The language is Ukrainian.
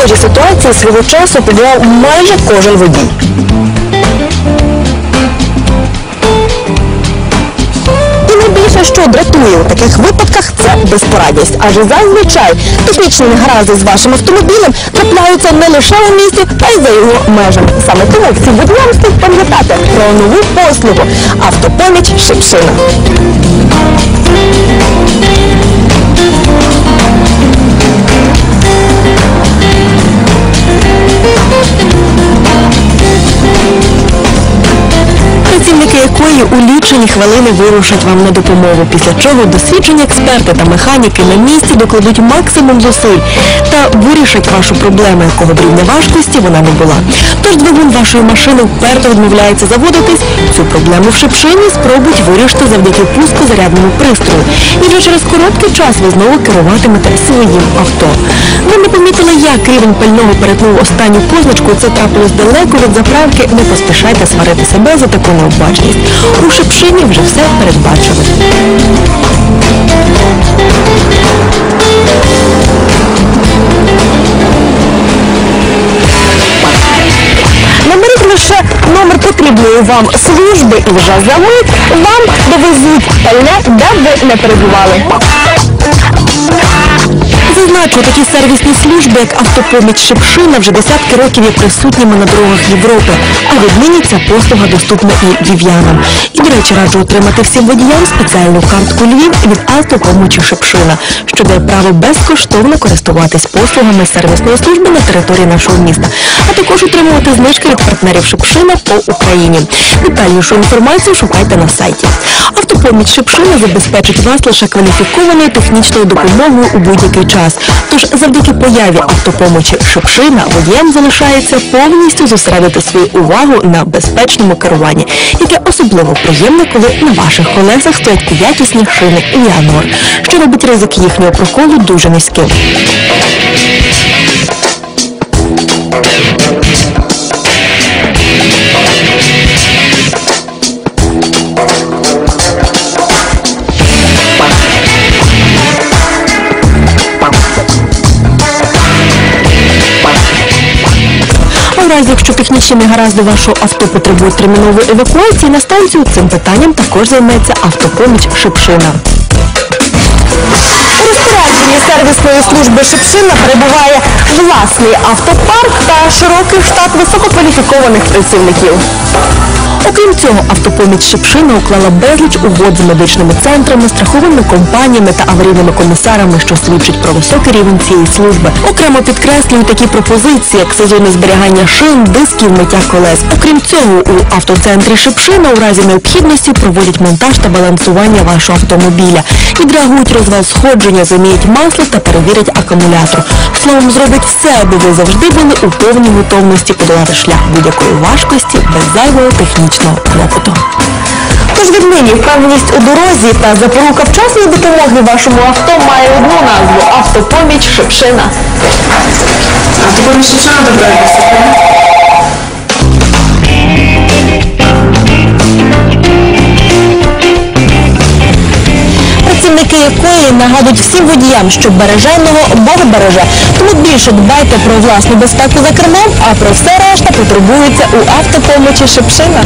схожій ситуації свого часу побував майже кожен водій. І найбільше, що дратує у таких випадках, це безпорадність. Адже зазвичай технічні негаразди з вашим автомобілем трапляються не лише у місті, а й за його межами. Саме тому всім водіям слід пам'ятати про нову послугу автопоміч Шипшина. Лічені хвилини вирушать вам на допомогу, після чого досвідчені експерти та механіки на місці докладуть максимум зусиль та вирішать вашу проблему, якого б рівня важкості вона не була. Тож двигун вашої машини вперто відмовляється заводитись, цю проблему в шипшині спробують вирішити завдяки пуску зарядному пристрою. І вже через короткий час ви знову керуватимете своїм авто. Ви не помітили, як рівень пального перетнув останню позначку, це трапилось далеко від заправки, не поспішайте сварити себе за таку необачність. У вже все передбачили. Наберіть лише номер потрібної вам служби і вже за мить вам довезуть пальне, де ви не перебували. Зазначу, такі сервісні служби, як автопоміч Шипшина, вже десятки років є присутніми на дорогах Європи, а віднині ця послуга доступна і львів'янам. І, до речі, раджу отримати всім водіям спеціальну картку Львів від автопомочі Шипшина, що дає право безкоштовно користуватись послугами сервісної служби на території нашого міста, а також отримувати знижки від партнерів Шипшина по Україні. Детальнішу інформацію шукайте на сайті. Автопоміч Шипшина забезпечить вас лише кваліфікованою технічною допомогою у будь-який час. Тож завдяки появі автопомочі Шукшина водіям залишається повністю зосередити свою увагу на безпечному керуванні, яке особливо приємне, коли на ваших колесах стоять якісні шини і янор, що робить ризик їхнього проколу дуже низьким. В разі, якщо технічні негаразди вашого авто потребують термінової евакуації, на станцію цим питанням також займеться автопоміч Шипшина. У розпорядженні сервісної служби Шипшина перебуває власний автопарк та широкий штат висококваліфікованих працівників. Окрім цього, автопоміч Шипшина уклала безліч угод з медичними центрами, страховими компаніями та аварійними комісарами, що свідчить про високий рівень цієї служби. Окремо підкреслюють такі пропозиції, як сезонне зберігання шин, дисків, миття колес. Окрім цього, у автоцентрі Шипшина у разі необхідності проводять монтаж та балансування вашого автомобіля, відреагують розвал сходження, заміють масло та перевірять акумулятор. Словом, зроблять все, аби ви завжди були у повній готовності подолати шлях будь-якої важкості без зайвого технічного клопоту. Тож віднині впевненість у дорозі та запорука вчасної допомоги вашому авто має одну назву автопоміч Шипшина. Автопоміч Шипшина добирається. Якої нагадують всім водіям, що береженого Бог береже. Тому більше дбайте про власну безпеку за кермом, а про все решта потребується у автопомочі Шипшина.